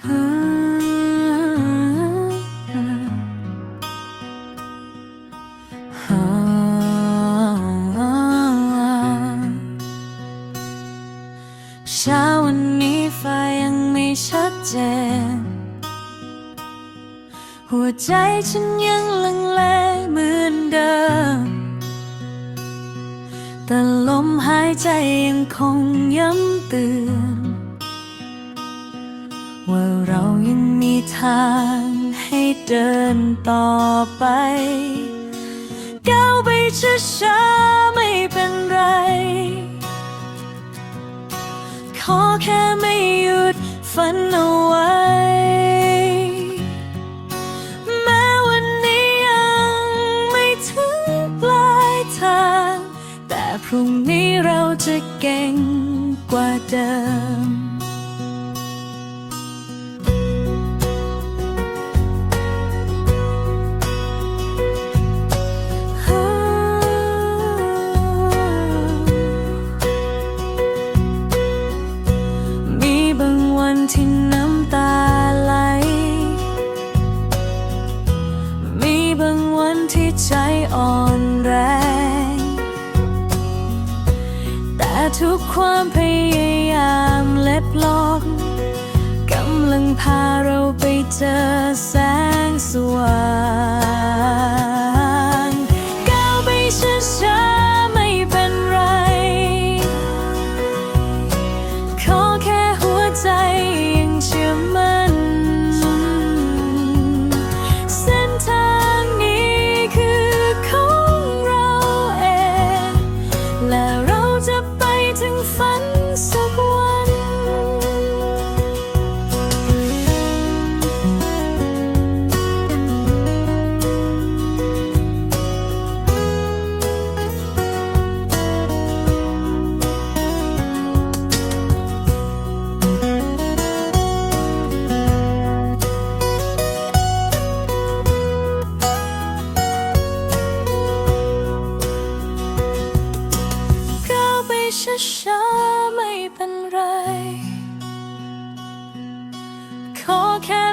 เช้าวันนี้ฟ้ายังไม่ชัดเจน หัวใจฉันยังลังเลเหมือนเดิม แต่ลมหายใจยังคงย้ำเตือน ยังมีทางให้เดินต่อไป ก้าวไปช้าๆไม่เป็นไร ขอแค่ไม่หยุดฝันเอาไว้ แม้วันนี้ยังไม่ถึงปลายทาง แต่พรุ่งนี้เราจะเก่งกว่าเดิม ทุกความพยายามเล็ดลอกกำลังพาเราไปเจอแสงสว่าง ช้าๆไม่เป็นไร ขอแค่